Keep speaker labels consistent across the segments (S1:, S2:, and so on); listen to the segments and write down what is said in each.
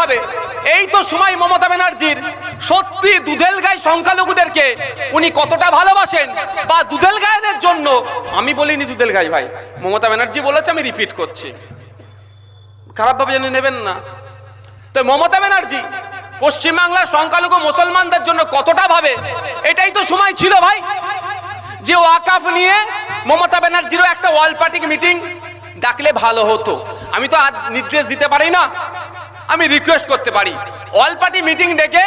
S1: ভাবে। এই তো সময় মমতা ব্যানার্জির। সত্যি দুধেল গায়ে সংখ্যালঘুদেরকে উনি কতটা ভালোবাসেন বা দুধেল গায়েদের জন্য, আমি বলিনি দুধেল গাই ভাই, মমতা ব্যানার্জি বলেছে, আমি রিপিট করছি। খারাপভাবে জেনে নেবেন না। তো মমতা ব্যানার্জি, পশ্চিমবাংলার সংখ্যালঘু মুসলমানদের জন্য কতটা ভাবে, এটাই তো সময় ছিল ভাই। যে ওয়াকাফ নিয়ে মমতা ব্যানার্জিরও একটা ওয়াল পার্টি মিটিং ডাকলে ভালো হতো। আমি তো আর নির্দেশ দিতে পারি না। আমি রিকোয়েস্ট করতে পারি। অল পার্টি মিটিং ডেকে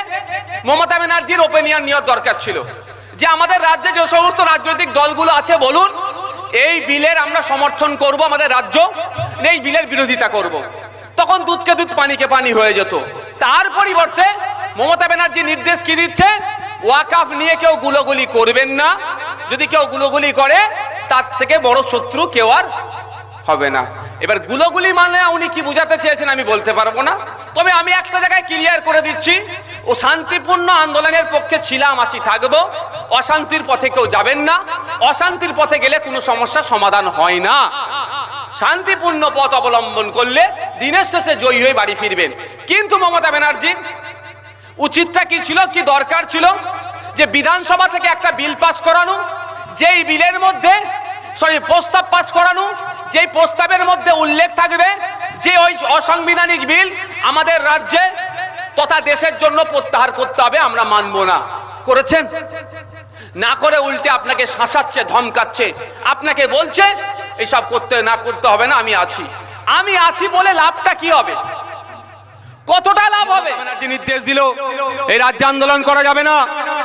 S1: মমতা ব্যানার্জির ওপিনিয়ন নেওয়ার দরকার ছিল। যে আমাদের রাজ্যে যে সমস্ত রাজনৈতিক দলগুলো আছে, বলুন, এই বিলের আমরা সমর্থন করব, আমাদের রাজ্য এই বিলের বিরোধিতা করব। তখন দুধকে দুধ, পানিকে পানি হয়ে যেত। তার পরিবর্তে মমতা ব্যানার্জি নির্দেশ কি দিচ্ছে? ওয়াকাফ নিয়ে কেউ গুলোগুলি করবেন না। যদি কেউ গুলোগুলি করে, তার থেকে বড় শত্রু কেউ আর হবে না। এবার গুলোগুলি মানে উনি কি বুঝাতে চেয়েছেন আমি বলতে পারব না। তবে আমি একটা জায়গায় ক্লিয়ার করে দিচ্ছি, ও শান্তিপূর্ণ আন্দোলনের পক্ষে ছিলাম, আছি, থাকব। অশান্তির পথে কেউ যাবেন না, অশান্তির পথে গেলে কোনো সমস্যার সমাধান হয় না। শান্তিপূর্ণ পথ অবলম্বন করলে দিনের শেষে জয়ী হয়ে বাড়ি ফিরবেন। কিন্তু মমতা ব্যানার্জি, উচিতটা কি ছিল, কি দরকার ছিল? যে বিধানসভা থেকে একটা বিল পাস করানো, যেই বিলের মধ্যে সরি, প্রস্তাব পাস করানো, যেই প্রস্তাবের মধ্যে উল্লেখ থাকবে, যে ওই অসাংবিধানিক বিল আমাদের রাজ্যে তথা দেশের জন্য প্রত্যাহার করতে হবে, আমরা মানব না। করেছেন? না করে উল্টে আপনাকে শাসাচ্ছে, ধমকাচ্ছে। আপনাকে বলছে এইসব করতে না করতে হবে না, আমি আছি। আমি আছি বলে লাভটা কি হবে? কতটা লাভ হবে? নির্দেশ দিল, এই রাজ্যে আন্দোলন করা যাবে না।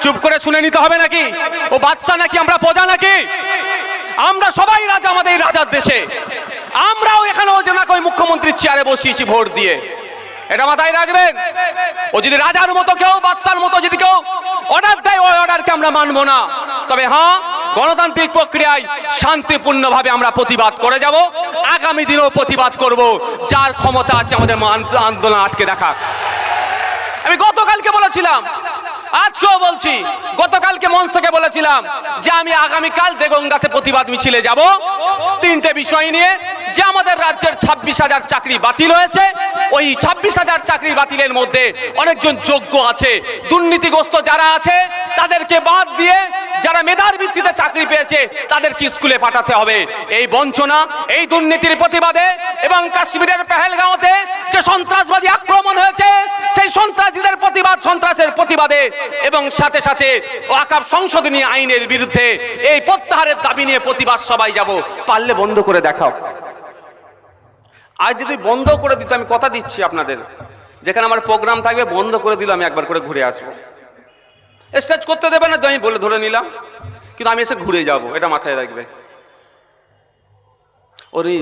S1: চুপ করে শুনে নিতে হবে নাকি? ও বাদশা নাকি, আমরা প্রজা নাকি? আমরা সবাই রাজা আমাদের রাজার দেশে। আমরাও এখানে ওই জন্য ওই মুখ্যমন্ত্রীর চেয়ারে বসিয়েছি ভোট দিয়ে। এটা মাথায় রাখবেন? ও যদি রাজার মতো কেউ, বাদশার মতো যদি কেউ অর্ডার দেয়, ওই অর্ডারকে আমরা মানবো না। তবে হ্যাঁ গণতান্ত্রিক প্রক্রিয়ায় শান্তিপূর্ণভাবে আমরা প্রতিবাদ করে যাব। আগামী দিনেও প্রতিবাদ করব। যার ক্ষমতা আছে আমাদের আন্দোলন আটকে দেখা আমি গতকালকে বলেছিলাম আজকেও বলছি, গতকালকে মঞ্চ থেকে বলেছিলাম যে আমি আগামীকাল দেগঙ্গাতে প্রতিবাদ মিছিলে যাব। তিনটে বিষয় নিয়ে যে আমাদের রাজ্যের ছাব্বিশ হাজার চাকরি বাতিল হয়েছে, ওই ছাব্বিশ হাজার চাকরি বাতিলের মধ্যে অনেকজন যোগ্য আছে। দুর্নীতিগ্রস্ত যারা আছে, তাদেরকে বাদ দিয়ে যারা মেধার ভিত্তিতে চাকরি পেয়েছে তাদেরকে স্কুলে পাঠাতে হবে? এই বঞ্চনা, এই দুর্নীতির প্রতিবাদে এবং কাশ্মীরের পেহেলগাঁওতে যে সন্ত্রাসবাদী আক্রমণ হয়েছে, সেই সন্ত্রাসীদের প্রতিবাদ সন্ত্রাসের প্রতিবাদে এবং সাথে সাথে ওয়াকাব সংশোধনী আইনের বিরুদ্ধে এই প্রত্যাহারের দাবি নিয়ে প্রতিবাদ সবাই যাব। পারলে বন্ধ করে দেখাও। আজ যদি বন্ধ করে দিত, আমি কথা দিচ্ছি আপনাদের। যেখানে আমার প্রোগ্রাম থাকবে, বন্ধ করে দিল, আমি একবার করে ঘুরে আসব। স্টেজ করতে দেবে না, তো আমি বলে ধরে নিলাম। কিন্তু আমি এসে ঘুরে যাব, এটা মাথায় রাখবে। ওরে,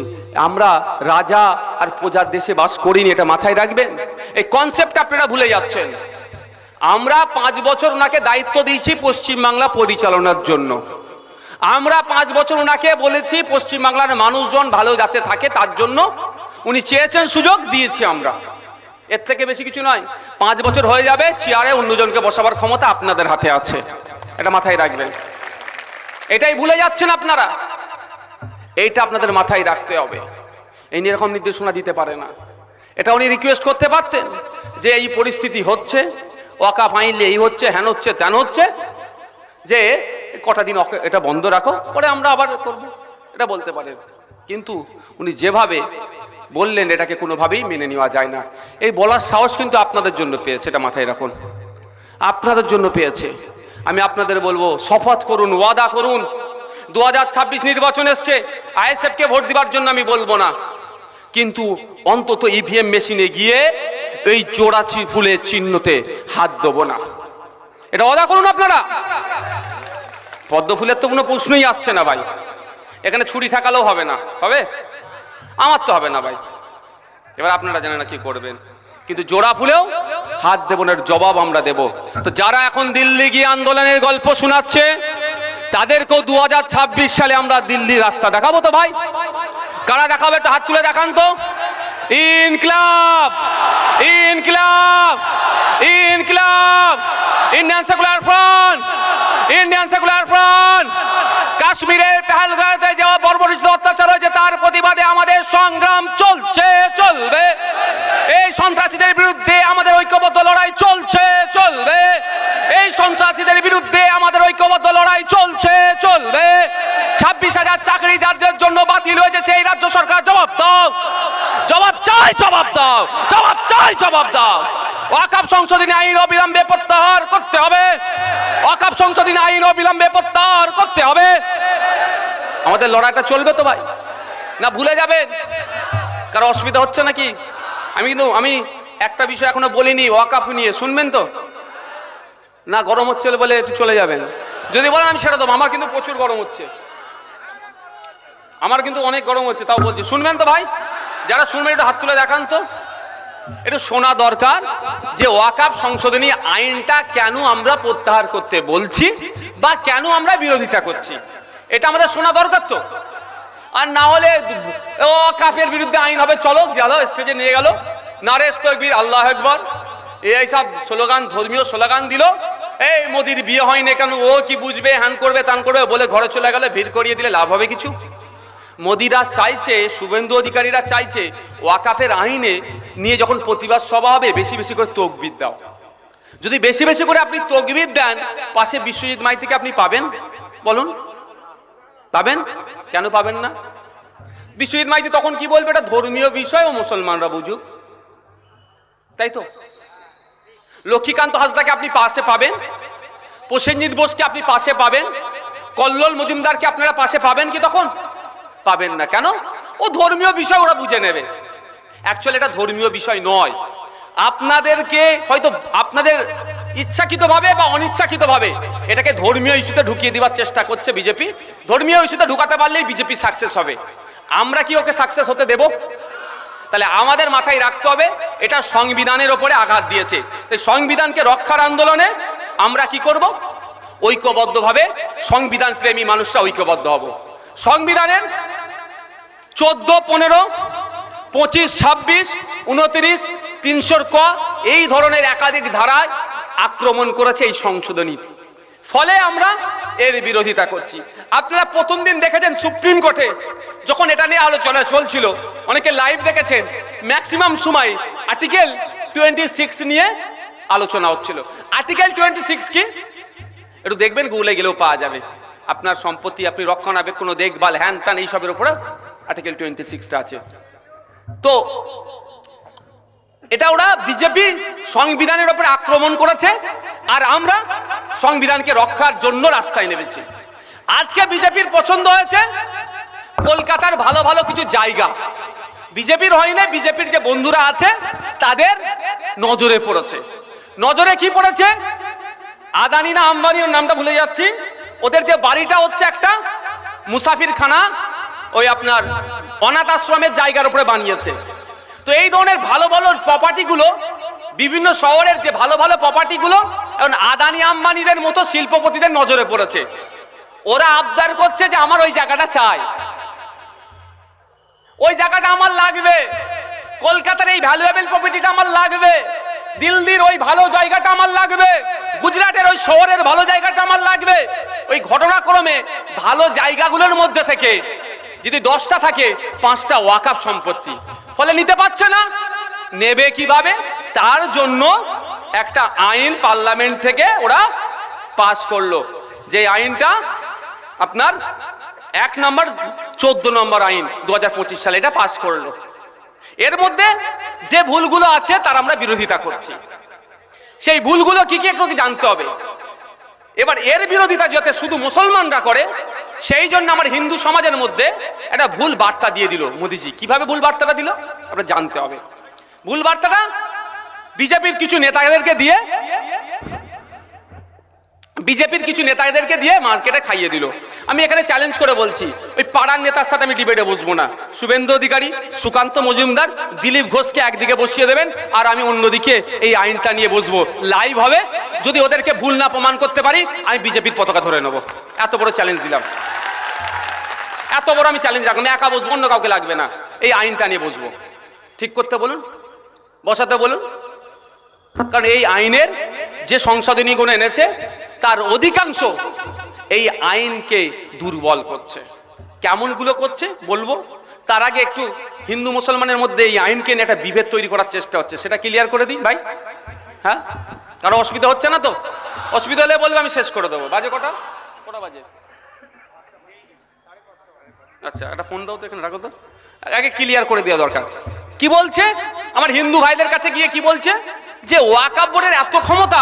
S1: আমরা রাজা আর প্রজার দেশে বাস করিনি, এটা মাথায় রাখবেন এই কনসেপ্ট আপনারা ভুলে যাচ্ছেন। আমরা পাঁচ বছর ওনাকে দায়িত্ব দিয়েছি পশ্চিমবাংলা পরিচালনার জন্য। আমরা পাঁচ বছর ওনাকে বলেছি পশ্চিমবাংলার মানুষজন ভালো যাতে থাকে, তার জন্য উনি চেয়েছেন সুযোগ দিয়েছি আমরা। এর থেকে বেশি কিছু নয়। পাঁচ বছর হয়ে যাবে, চেয়ারে অন্যজনকে বসাবার ক্ষমতা আপনাদের হাতে আছে। এটা মাথায় রাখবেন। এটাই ভুলে যাচ্ছেন আপনারা। এইটা আপনাদের মাথায় রাখতে হবে। এই নিয়ে এরকম নির্দেশনা দিতে পারে না। এটা উনি রিকোয়েস্ট করতে পারতেন যে এই পরিস্থিতি হচ্ছে, ওয়াকা ফাইনলে এই হচ্ছে, হ্যান হচ্ছে, ত্যান হচ্ছে, যে কটা দিন এটা বন্ধ রাখো, পরে আমরা আবার করব। এটা বলতে পারেন। কিন্তু উনি যেভাবে বললেন, এটাকে কোনোভাবেই মেনে নেওয়া যায় না। এই বলার সাহস কিন্তু আপনাদের জন্য পেয়েছে, এটা মাথায় রাখুন। আপনাদের জন্য পেয়েছে। আমি আপনাদের বলব, শপথ করুন, ওয়াদা করুন। দু হাজার ছাব্বিশ নির্বাচন এসছে, আইএসএফকে ভোট দেওয়ার জন্য আমি বলব না। কিন্তু অন্তত ইভিএম মেশিনে গিয়ে এই জোড়াচি ফুলের চিহ্নতে হাত দেবো না। এটা ওয়াদা করুন আপনারা। পদ্ম ফুলের তো কোনো প্রশ্নই আসছে না ভাই। এখানে ছুরি থাকালেও হবে না। হবে? আমার তো হবে না ভাই। এবার আপনারা জানেন না কি করবেন। কিন্তু জোড়া ফুলেও হাত দেব না জবাব আমরা দেব। তো যারা এখন দিল্লি গিয়ে আন্দোলনের গল্প শোনাচ্ছে, তাদেরকেও দু হাজার ছাব্বিশ সালে আমরা দিল্লির রাস্তা দেখাবো তো ভাই। কারা দেখাবে একটু হাত তুলে দেখান তো। ইনক্লাব ইনক্লাব ইনক্লাব। Indian Secular Front, Indian Secular Front. কাশ্মীরের পেহালগাঁতে যাওয়া বর্বরিত অত্যাচার হয়েছে, তার প্রতিবাদে আমাদের সংগ্রাম চলছে, চলবে। এই সন্ত্রাসীদের বিরুদ্ধে আমাদের ঐক্যবদ্ধ লড়াই চলছে, চলবে। এই সন্ত্রাসীদের বিরুদ্ধে আমাদের ঐক্যবদ্ধ লড়াই চলছে, চলবে। ছাব্বিশ হাজার চাকরি যাদের জন্য বাতিল হয়েছে, সেই রাজ্য সরকার জবাব দাও। জবাব চাই, জবাব দাও। জবাব চাই, জবাব দাও। ওয়াকাপ সংশোধনী আইন অবিলম্বে প্রত্যাহার করতে হবে। ওয়াকাপ সংশোধনী আইন অবিলম্বে প্রত্যাহার করতে হবে। আমাদের লড়াইটা চলবে তো ভাই? না ভুলে যাবেন কারও অসুবিধা হচ্ছে নাকি? আমি কিন্তু, আমি একটা বিষয় এখনও বলিনি, ওয়াকাফ নিয়ে, শুনবেন তো? না, গরম হচ্ছে বলে একটু চলে যাবেন। যদি বলেন আমি ছেড়ে দেবো, আমার কিন্তু প্রচুর গরম হচ্ছে। আমার কিন্তু অনেক গরম হচ্ছে, তাও বলছি। শুনবেন তো ভাই? যারা শুনবেন, একটু হাত তুলে দেখান তো। এটা শোনা দরকার যে ওয়াকাপ সংশোধনী আইনটা কেন আমরা প্রত্যাহার করতে বলছি বা কেন আমরা বিরোধিতা করছি? এটা আমাদের শোনা দরকার তো। আর না হলে ও কাফের বিরুদ্ধে আইন হবে, চলো গেল স্টেজে নিয়ে গেল। নারে তকবীর, আল্লাহ একবার এই সব স্লোগান, ধর্মীয় স্লোগান দিল। এই মোদির বিয়ে হয়নি কেন? ও কি বুঝবে, হ্যান করবে তান করবে, বলে ঘরে চলে গেলে, ভিড় করিয়ে দিলে লাভ হবে কিছু? মোদিরা চাইছে, শুভেন্দু অধিকারীরা চাইছে, ওয়াকাফের আইনে নিয়ে যখন প্রতিবাদ সভা হবে, বেশি বেশি করে তকবির দাও। যদি বেশি বেশি করে আপনি তকবির দেন, পাশে বিশ্বজিৎ মাইতিকে আপনি পাবেন? বলুন। পাবেন? কেন পাবেন না? বিশ্বজিৎ মাইতি তখন কি বলবে? এটা ধর্মীয় বিষয় ও মুসলমানরা বুঝুক। তাই তো? লক্ষ্মীকান্ত হাসদাকে আপনি পাশে পাবেন। প্রসেনজিৎ বোসকে আপনি পাশে পাবেন। কল্লোল মজুমদারকে আপনারা পাশে পাবেন কি তখন? পাবেন না। কেন? ও ধর্মীয় বিষয় ওরা বুঝে নেবে। অ্যাকচুয়ালি এটা ধর্মীয় বিষয় নয়। আপনাদেরকে হয়তো আপনাদের ইচ্ছাকৃতভাবে বা অনিচ্ছাকৃতভাবে এটাকে ধর্মীয় ইস্যুতে ঢুকিয়ে দেওয়ার চেষ্টা করছে বিজেপি। ধর্মীয় ইস্যুতে ঢুকাতে পারলেই বিজেপি সাকসেস হবে। আমরা কি ওকে সাকসেস হতে দেব? তাহলে আমাদের মাথায় রাখতে হবে, এটা সংবিধানের ওপরে আঘাত দিয়েছে। তাই সংবিধানকে রক্ষার আন্দোলনে আমরা কি করব? ঐক্যবদ্ধভাবে সংবিধান প্রেমী মানুষরা ঐক্যবদ্ধ হব। সংবিধানের চোদ্দ, পনেরো, পঁচিশ, ছাব্বিশ উনত্রিশ তিনশোর ক, এই ধরনের একাধিক ধারায় আক্রমণ করেছে এই সংশোধনী। ফলে আমরা এর বিরোধিতা করছি। আপনারা প্রথম দিন দেখেছেন সুপ্রিম কোর্টে যখন এটা নিয়ে আলোচনা চলছিল, অনেকে লাইভ দেখেছেন ম্যাক্সিমাম সময় আর্টিকেল টোয়েন্টি সিক্স নিয়ে আলোচনা হচ্ছিল। আর্টিকেল টোয়েন্টি সিক্স কি? একটু দেখবেন গুগলে গেলেও পাওয়া যাবে। আপনার সম্পত্তি আপনি রক্ষণাবেক্ষণ দেখভাল, হ্যান ত্যান এইসবের উপরে আর্টিকেল টোয়েন্টি সিক্সটা আছে। তো এটা ওরা বিজেপি সংবিধানের উপরে আক্রমণ করেছে আর আমরা সংবিধানকে রক্ষার জন্য রাস্তায় নেমেছি। আজকে বিজেপির পছন্দ হয়েছে কলকাতার ভালো ভালো কিছু জায়গা। বিজেপির হয় না বিজেপির যে বন্ধুরা আছে, তাদের নজরে পড়েছে। নজরে কি পড়েছে? আদানি না আম্বানির নামটা ভুলে যাচ্ছি। ওদের যে বাড়িটা হচ্ছে একটা মুসাফির খানা ওই আপনার অনাথ আশ্রমের জায়গার উপরে বানিয়েছে। তো এই ধরনের ভালো ভালো প্রপার্টিগুলো বিভিন্ন শহরের যে ভালো ভালো প্রপার্টিগুলো এখন আদানি আম্বানিদের মতো শিল্পপতিদের নজরে পড়েছে। ওরা আবদার করছে যে আমার ওই জায়গাটা চাই। ওই জায়গাটা আমার লাগবে। কলকাতার এই ভ্যালুয়েবল প্রপার্টিটা আমার লাগবে। দিল্লির ওই ভালো জায়গাটা আমার লাগবে। গুজরাটের ওই শহরের ভালো জায়গাটা আমার লাগবে। ওই ঘটনাক্রমে ভালো জায়গাগুলোর মধ্যে থেকে যদি দশটা থাকে, পাঁচটা ওয়াকাফ সম্পত্তি। ফলে নিতে পারছে না। নেবে কীভাবে? তার জন্য একটা আইন পার্লামেন্ট থেকে ওরা পাস করল। যে আইনটা আপনার এক নম্বর, চোদ্দ নম্বর আইন দু হাজার পঁচিশ সালে এটা পাস করল। এর মধ্যে যে ভুলগুলো আছে, তার আমরা বিরোধিতা করছি। সেই ভুলগুলো কি কি একটু জানতে হবে। এবার এর বিরোধিতা যাতে শুধু মুসলমানরা করে, সেই জন্য আমার হিন্দু সমাজের মধ্যে একটা ভুল বার্তা দিয়ে দিল মোদিজি। কীভাবে ভুল বার্তাটা দিল? আপনার জানতে হবে। ভুল বার্তাটা বিজেপির কিছু নেতাদেরকে দিয়ে বিজেপির কিছু নেতাদেরকে দিয়ে মার্কেটে খাইয়ে দিল। আমি এখানে চ্যালেঞ্জ করে বলছি, ওই পাড়ার নেতার সাথে আমি ডিবেটে বসবো না। শুভেন্দু অধিকারী, সুকান্ত মজুমদার, দিলীপ ঘোষকে একদিকে বসিয়ে দেবেন, আর আমি অন্যদিকে এই আইনটা নিয়ে বসবো। লাইভ হবে। যদি ওদেরকে ভুল না প্রমাণ করতে পারি, আমি বিজেপির পতাকা ধরে নেব। এত বড় চ্যালেঞ্জ দিলাম। এত বড় আমি চ্যালেঞ্জ রাখলাম একা বসবো, অন্য কাউকে লাগবে না। এই আইনটা নিয়ে বসবো। ঠিক করতে বলুন। বসাতে বলুন। কারণ এই আইনের যে সংশোধনীগুলো এনেছে তার অধিকাংশ এই আইনকে দুর্বল করছে। কেমনগুলো করছে বলব? তার আগে একটু হিন্দু মুসলমানের মধ্যে এই আইনকে নিয়ে একটা বিভেদ তৈরি করার চেষ্টা হচ্ছে। সেটা ক্লিয়ার করে দিই, ভাই। হ্যাঁ? কারও অসুবিধা হচ্ছে না তো? অসুবিধা হলে বলবে, আমি শেষ করে দেবো। বাজে কটা? কটা বাজে? আচ্ছা একটা ফোন দাও তো এখানে, রাখো তো। আগে ক্লিয়ার করে দেওয়া দরকার। কি বলছে? আমার হিন্দু ভাইদের কাছে গিয়ে কি বলছে? যে ওয়াকাপ বোর্ডের এত ক্ষমতা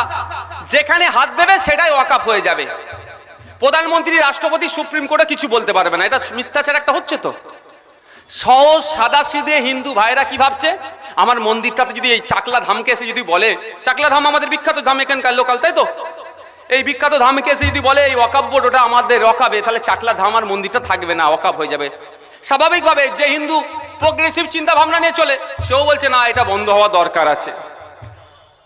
S1: যেখানে হাত দেবে সেটাই ওয়াকাফ হয়ে যাবে। প্রধানমন্ত্রী, রাষ্ট্রপতি, সুপ্রিম কোর্টে কিছু বলতে পারবে না। এটা মিথ্যাচার একটা হচ্ছে তো। সহজ সাদা সিধে হিন্দু ভাইরা কি ভাবছে? আমার মন্দিরটাতে যদি এই চাকলা ধামকে এসে যদি বলে, চাকলা ধাম আমাদের বিখ্যাত ধাম এখানকার লোকাল, তাই তো? এই বিখ্যাত ধামকে এসে যদি বলে, এই ওয়াকাব বোর্ড ওটা আমাদের রকাবে তাহলে চাকলা ধাম আর মন্দিরটা থাকবে না ওয়াকাব হয়ে যাবে। স্বাভাবিকভাবে যে হিন্দু প্রোগ্রেসিভ চিন্তা ভাবনা নিয়ে চলে, সেও বলছে, না, এটা বন্ধ হওয়া দরকার আছে।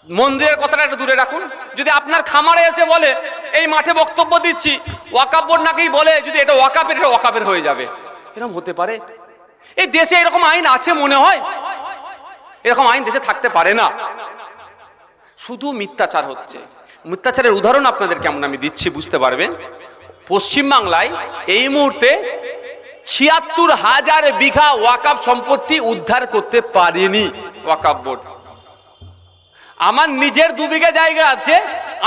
S1: মন্দিরের কথাটা একটু দূরে রাখুন। যদি আপনার খামারে এসে বলে, এই মাঠে বক্তব্য দিচ্ছি। ওয়াকাব বোর্ড নাকি বলে, যদি এটা ওয়াকাপের এটা ওয়াকাপের হয়ে যাবে। এরকম হতে পারে? এই দেশে এরকম আইন আছে মনে হয়? এরকম আইন দেশে থাকতে পারে না। শুধু মিথ্যাচার হচ্ছে। মিথ্যাচারের উদাহরণ আপনাদের কেমন আমি দিচ্ছি, বুঝতে পারবেন? পশ্চিমবাংলায় এই মুহূর্তে ছিয়াত্তর হাজার বিঘা ওয়াকাপ সম্পত্তি উদ্ধার করতে পারেনি ওয়াকাপ বোর্ড। আমার নিজের দু বিঘা জায়গা আছে,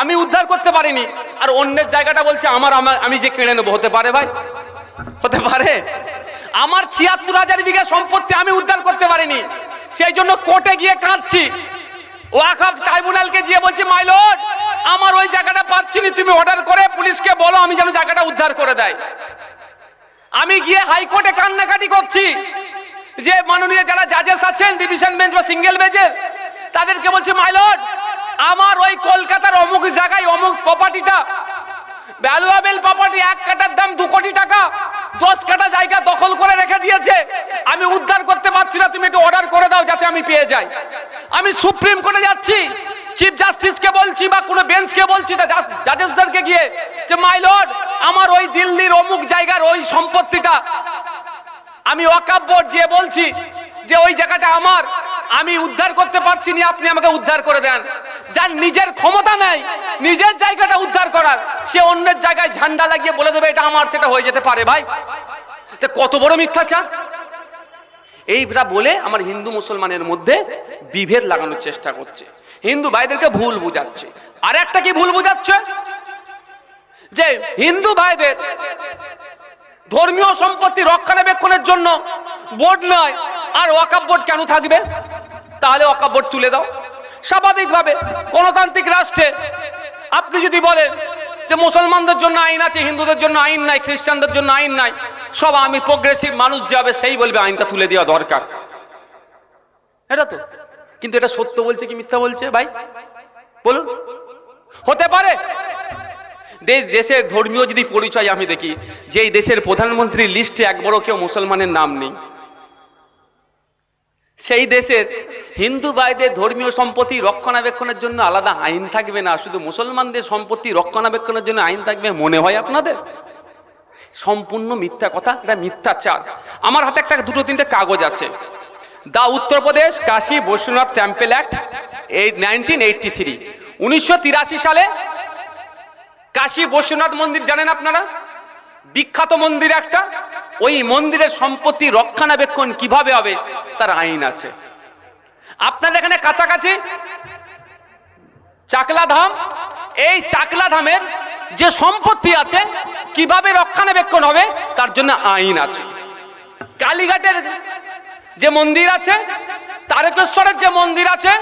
S1: আমি উদ্ধার করতে পারিনি। আর অন্যের জায়গাটা বলছে, আমার আমি যে কেড়ে নেব। হতে পারে ভাই। হতে পারে। আমার ছিয়াত্তর হাজার বিঘা সম্পত্তি আমি উদ্ধার করতে পারিনি। সেই জন্য কোর্টে গিয়ে কাঁদছি। ওয়াকফ ট্রাইব্যুনালকে গিয়ে বলছি, মাই আমার ওই জায়গাটা পাচ্ছি না, তুমি অর্ডার করে পুলিশকে বলো, আমি যেন জায়গাটা উদ্ধার করে দেয়। আমি গিয়ে হাইকোর্টে কান্নাকাটি করছি যে, মাননীয় যারা জাজেস আছেন ডিভিশন বেঞ্চ বা সিঙ্গেল বেঞ্চের তাদেরকে বলছে মাইলট আমার ওই কলকাতার অমুক জায়গায় অমুক প্রপার্টিটা ভ্যালুয়েবল প্রপার্টি এক কাটার দাম দু কোটি টাকা, দশ কাটা জায়গা দখল করে রেখে দিয়েছে। আমি উদ্ধার করতে পারছি না, তুমি একটু অর্ডার করে দাও যাতে আমি পেয়ে যাই। আমি সুপ্রিম কোর্টে যাচ্ছি চিফ জাস্টিসকে বলছি বা কোনো বেঞ্চকে বলছি জাজেসদেরকে গিয়ে, যে মাই লর্ড আমার ওই দিল্লির অমুক জায়গার ওই সম্পত্তিটা, আমি বোর্ড দিয়ে বলছি যে, ওই জায়গাটা আমার আমি উদ্ধার করতে পারছি না, আপনি আমাকে উদ্ধার করে দেন। যার নিজের ক্ষমতা নেই, নিজের জায়গাটা উদ্ধার করার, সে অন্যের জায়গায় ঝান্ডা লাগিয়ে বলে দেবে, এটা আমার, সেটা হয়ে যেতে পারে ভাই। কত বড় মিথ্যাচার। এইটা বলে আমার হিন্দু মুসলমানের মধ্যে বিভেদ লাগানোর চেষ্টা করছে। হিন্দু ভাইদেরকে ভুল বুঝাচ্ছে। আর একটা কি ভুল বুঝাচ্ছে? যে হিন্দু ভাইদের ধর্মীয় সম্পত্তি রক্ষণাবেক্ষণের জন্য বোর্ড নয়, আর ওয়াকাব বোর্ড কেন থাকবে? তাহলে বোর্ড তুলে দাও। স্বাভাবিকভাবে গণতান্ত্রিক রাষ্ট্রে আপনি যদি বলেন যে মুসলমানদের জন্য আইন আছে, হিন্দুদের জন্য আইন নাই, খ্রিস্টানদের জন্য আইন নাই, সব আমি প্রোগ্রেসিভ মানুষ যাবে সেই বলবে আইনটা তুলে দেওয়া দরকার। এটা তো। কিন্তু এটা সত্য বলছে কি মিথ্যা বলছে ভাই? বলুন। হতে পারে। দেশ দেশের ধর্মীয় যদি পরিচয় আমি দেখি যে এই দেশের প্রধানমন্ত্রীর লিস্টে একবারও কেউ মুসলমানের নাম নেই। সেই দেশের হিন্দু ভাইদের ধর্মীয় সম্পত্তি রক্ষণাবেক্ষণের জন্য আলাদা আইন থাকবে না, শুধু মুসলমানদের সম্পত্তি রক্ষণাবেক্ষণের জন্য আইন থাকবে মনে হয় আপনাদের? সম্পূর্ণ মিথ্যা কথা, এটা মিথ্যাচার। আমার হাতে একটা, দুটো, তিনটে কাগজ আছে। The Uttar Pradesh Kashi Vishwanath temple act এই নাইনটিন এইটটি থ্রি। উনিশশো তিরাশি সালে কাশী বৈশ্বনাথ মন্দির জানেন আপনারা? বিখ্যাত মন্দির একটা। ওই মন্দিরের সম্পত্তি রক্ষণাবেক্ষণ কীভাবে হবে, তার আইন আছে। আপনাদের এখানে কাছাকাছি চাকলা ধাম এই চাকলা ধামের যে সম্পত্তি আছে, কীভাবে রক্ষণাবেক্ষণ হবে, তার জন্য আইন আছে। কালীঘাটের যে মন্দির আছে, তারকেশ্বরের যে মন্দির আছে,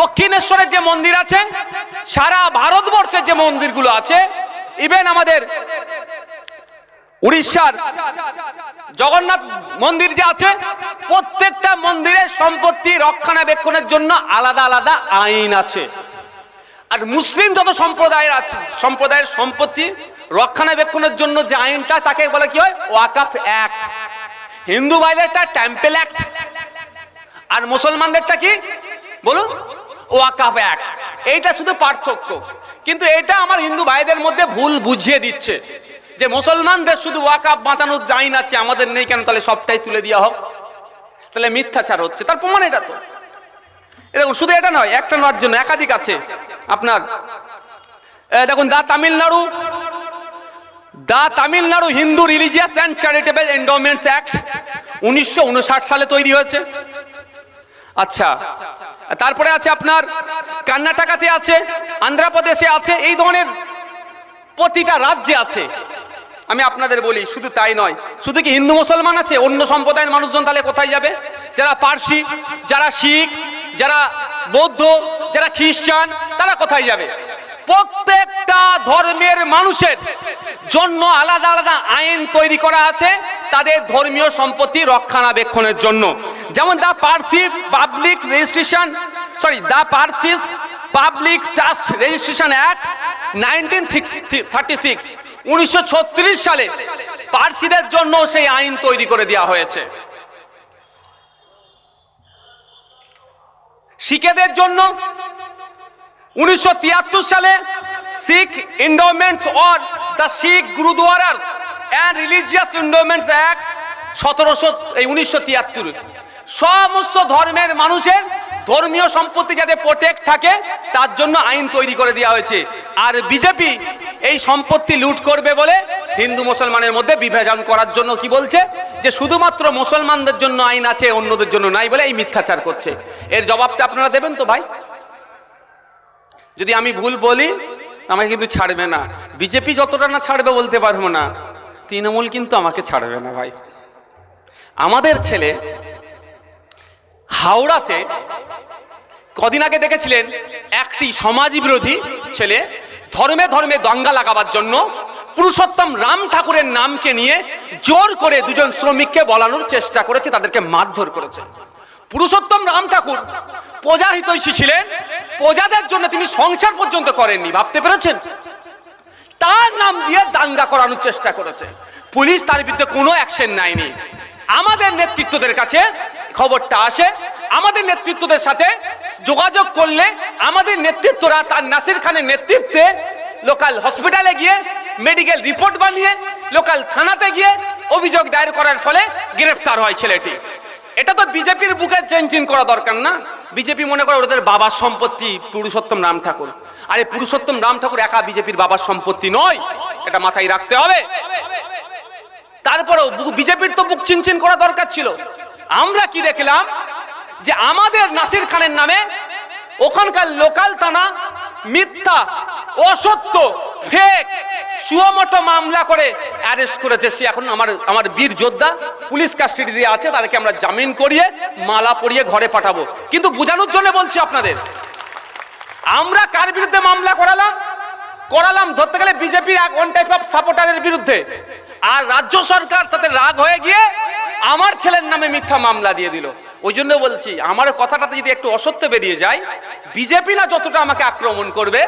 S1: দক্ষিণেশ্বরের যে মন্দির আছে, সারা ভারতবর্ষের যে মন্দিরগুলো আছে ইভেন আমাদের উড়িষ্যার জগন্নাথ মন্দির যে আছে, প্রত্যেকটা মন্দিরের সম্পত্তি রক্ষণাবেক্ষণের জন্য আলাদা আলাদা আইন আছে। আর মুসলিম যত সম্প্রদায়ের আছে, সম্প্রদায়ের সম্পত্তি রক্ষণাবেক্ষণের জন্য যে আইনটা, তাকে বলে কি হয়? ওয়াকাফ অ্যাক্ট। হিন্দু ভাইদেরটা টেম্পেল অ্যাক্ট। আর মুসলমানদেরটা কি? বলুন, ওয়াকাফ অ্যাক্ট। এইটা শুধু পার্থক্য। কিন্তু এটা আমার হিন্দু ভাইদের মধ্যে ভুল বুঝিয়ে দিচ্ছে। যে মুসলমানদের শুধু ওয়াকাফ বাঁচানোর আইন আছে আমাদের নেই কেন, তাহলে সবটাই তুলে দেওয়া হোক। তাহলে মিথ্যাচার হচ্ছে। তার প্রমাণ এটা তো। দেখুন শুধু এটা নয়, একটা নয় জন্য একাধিক আছে। আপনার দেখুন, the Tamil Nadu the Tamil Nadu Hindu religious and charitable endowments act উনিশশো উনষাট সালে তৈরি হয়েছে। আচ্ছা তারপরে আছে আপনার, কর্ণাটকাতে আছে, আন্ধ্রপ্রদেশে আছে, এই ধরনের প্রতিটা রাজ্যে আছে। আমি আপনাদের বলি, শুধু তাই নয়। শুধু কি হিন্দু মুসলমান আছে? অন্য সম্প্রদায়ের মানুষজন তাহলে কোথায় যাবে? যারা পার্সি, যারা শিখ, যারা বৌদ্ধ, যারা খ্রিস্টান, তারা কোথায় যাবে? প্রত্যেকটা ধর্মের মানুষের জন্য আলাদা আলাদা আইন তৈরি করা আছে তাদের ধর্মীয় সম্পত্তি রক্ষণাবেক্ষণের জন্য। যেমন the Parsi public registration, sorry, the Parsis public trust registration act nineteen thirty six. উনিশশো ছত্রিশ সালে পার্সিদের জন্য সেই আইন তৈরি করে দেওয়া হয়েছে। শিখেদের জন্য উনিশশো তিয়াত্তর সালে Sikh endowments or the Sikh gurdwaras and religious endowments act সতেরোশো, এই উনিশশো তিয়াত্তর সমস্ত ধর্মের মানুষের ধর্মীয় সম্পত্তি যাতে প্রোটেক্ট থাকে, তার জন্য আইন তৈরি করে দেওয়া হয়েছে। আর বিজেপি এই সম্পত্তি লুট করবে বলে হিন্দু মুসলমানের মধ্যে বিভাজন করার জন্য কি বলছে? যে শুধুমাত্র মুসলমানদের জন্য আইন আছে, অন্যদের জন্য নাই বলে এই মিথ্যাচার করছে। এর জবাবটা আপনারা দেবেন তো ভাই? যদি আমি ভুল বলি, আমাকে কিন্তু ছাড়বে না। বিজেপি যতটা না ছাড়বে বলতে পারব না। তৃণমূল কিন্তু আমাকে ছাড়বে না ভাই। আমাদের ছেলে হাওড়াতে কদিন আগে দেখেছিলেন একটি সমাজ বিরোধী ছেলে ধর্মে ধর্মে দঙ্গা লাগাবার জন্য পুরুষোত্তম রাম ঠাকুরের নামকে নিয়ে জোর করে দুজন শ্রমিককে বলানোর চেষ্টা করেছে, তাদেরকে মারধর করেছে। পুরুষোত্তম রাম ঠাকুর প্রজা হিতৈষী ছিলেন, প্রজাদের জন্য তিনি সংসার পর্যন্ত করেননি, ভাবতে পেরেছেন? তার নাম দিয়ে দাঙ্গা করানোর চেষ্টা করেছে। পুলিশ তার বিরুদ্ধে কোনো অ্যাকশন নেয়নি। আমাদের নেতৃত্বদের কাছে খবরটা আসে, আমাদের নেতৃত্বদের সাথে যোগাযোগ করলে আমাদের নেতৃত্বরা তার নাসির খানের নেতৃত্বে লোকাল হসপিটালে গিয়ে মেডিকেল রিপোর্ট বানিয়ে লোকাল থানাতে গিয়ে অভিযোগ দায়ের করার ফলে গ্রেফতার হয় ছেলেটি। এটা তো বিজেপির বুকে চেঞ্জিন করা দরকার না। বিজেপি মনে করে ওদের বাবার সম্পত্তি পুরুষোত্তম রাম ঠাকুর। আরে পুরুষোত্তম রাম ঠাকুর একা বিজেপির বাবার সম্পত্তি নয়, এটা মাথায় রাখতে হবে। তারপরেও বিজেপির তো বুক চিনচিন করা দরকার ছিল। আমরা কি দেখলাম? যে আমাদের নাসির খানের নামে ওখানকার লোকাল থানা মিথ্যা, অসত্য ফেক সুয়মটো মামলা করে অ্যারেস্ট করেছে। সে এখন আমার আমার বীর যোদ্ধা, পুলিশ কাস্টাডি দিয়ে আছে, তাদেরকে আমরা জামিন করিয়ে মালা পরিয়ে ঘরে পাঠাবো। কিন্তু বোঝানোর জন্য বলছি আপনাদের, আমরা কার বিরুদ্ধে মামলা করালাম? করালাম ধরতে গেলে বিজেপির এক ওয়ান টাইপ অফ সাপোর্টারের বিরুদ্ধে। আর রাজ্য সরকার তাতে রাগ হয়ে গিয়ে আমার ছেলের নামে মিথ্যা মামলা দিয়ে দিল। ওই জন্য বলছি, আমার কথাটাতে যদি একটু অসত্য বেরিয়ে যায়, বিজেপি না যতটা আমাকে আক্রমণ করবে,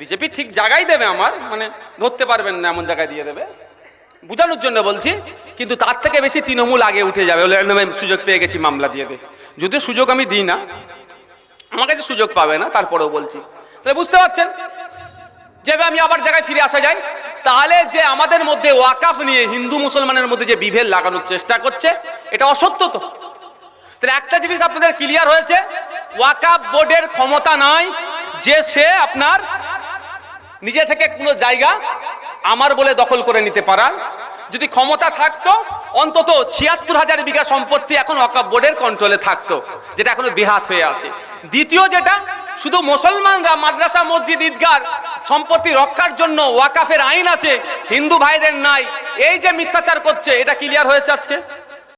S1: বিজেপি ঠিক জায়গায় দেবে আমার মানে ধরতে পারবেন না, এমন জায়গায় দিয়ে দেবে। বোঝানোর জন্য বলছি, কিন্তু তার থেকে বেশি তৃণমূল আগে উঠে যাবে। সুযোগ পেয়ে গেছি, মামলা দিয়ে দে। যদিও সুযোগ আমি দিই না, আমার কাছে সুযোগ পাবে না, তারপরেও বলছি। তাহলে বুঝতে পারছেন? যেভাবে আমি আবার জায়গায় ফিরে আসা যায়, তাহলে যে আমাদের মধ্যে ওয়াকাফ নিয়ে হিন্দু মুসলমানের মধ্যে যে বিভেদ লাগানোর চেষ্টা করছে, এটা অসত্য তো। তাহলে একটা জিনিস আপনাদের ক্লিয়ার হয়েছে ওয়াকাফ বোর্ডের ক্ষমতা নাই যে সে আপনার নিজে থেকে কোনো জায়গা আমার বলে দখল করে নিতে পারার। যদি ক্ষমতা থাকতো, অন্তত ছিয়াত্তর হাজার বিঘা সম্পত্তি এখন ওয়াকাফ বোর্ডের কন্ট্রোলে থাকতো, যেটা এখনও বেহাত হয়ে আছে। দ্বিতীয় যেটা, শুধু মুসলমানরা মাদ্রাসা, মসজিদ ঈদগার সম্পত্তি রক্ষার জন্য ওয়াকাফের আইন আছে, হিন্দু ভাইদের নাই। এই যে মিথ্যাচার করছে, এটা ক্লিয়ার হয়েছে আজকে?